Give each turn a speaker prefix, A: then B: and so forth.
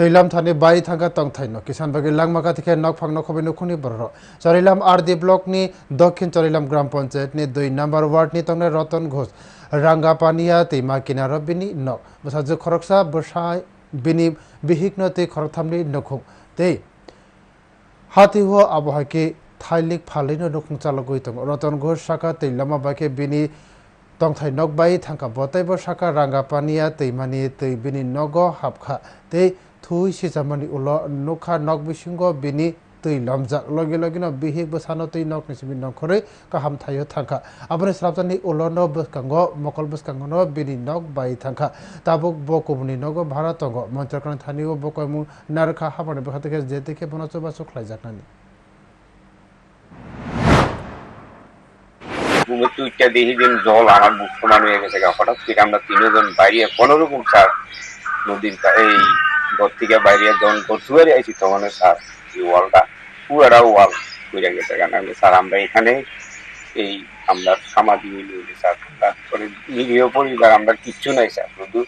A: তৈলাম Thani by থাঙ্গা তংথাইন কিষান বাগি লাংমাকা থেকে knock ফাং নখবে নুখুনি বড় চরিলাম আর ডি ব্লকনি দক্ষিণ চরিলাম গ্রাম পঞ্চায়েতনি দুই নাম্বার ওয়ার্ডনি তংনে রতন ঘোষ। রাঙ্গাপানিয়া তৈমা কিনার বিনি নক বসাজু খরকসা বসাই বিনি বিহিগ্ন তৈ খরকথামনি নখুম তৈ। হাতিহ আবহাওয়াকে থাইলিক ফালিনো নখুং চালগই দङ রতন ঘোষ শাখা তৈলামা বাকে বিনি tongthai nokbai thangka botaibo saka ranga pania teimani tei bini nogo hapkha tei thui sijamani ulo nukha nok bisingo bini tui lomjak logi logi no bihik bosano tui nok ni sibi nokkhore kaham thayo thangka aboni srapjani ulo no boskango mokol boskango no bini nok bai thangka tabuk bokubni nogo bhara tongo monchakran thanio bokoimu narkha habani bekha থেকে যে থেকে বনচ বাসক লাইজাকনানি
B: ঘুমে তুইটা দেখি দিন জল আমার বুক সমান হয়ে গেছে হঠাৎ করে আমরা তিনজন বাইরে কোনো রকম নদীর এই ঘর থেকে বাইরে যখন ঘর শুয়ে আইছি তখন স্যার এই ওয়ালটা পুরাটা ওয়াল ঘুরে গেছে। কেন স্যার, আমরা এখানে এই আমরা সমাধি মিলিয়ে স্যার তারপরে নিরীহ আমরা কিচ্ছু নাই স্যার। শুধু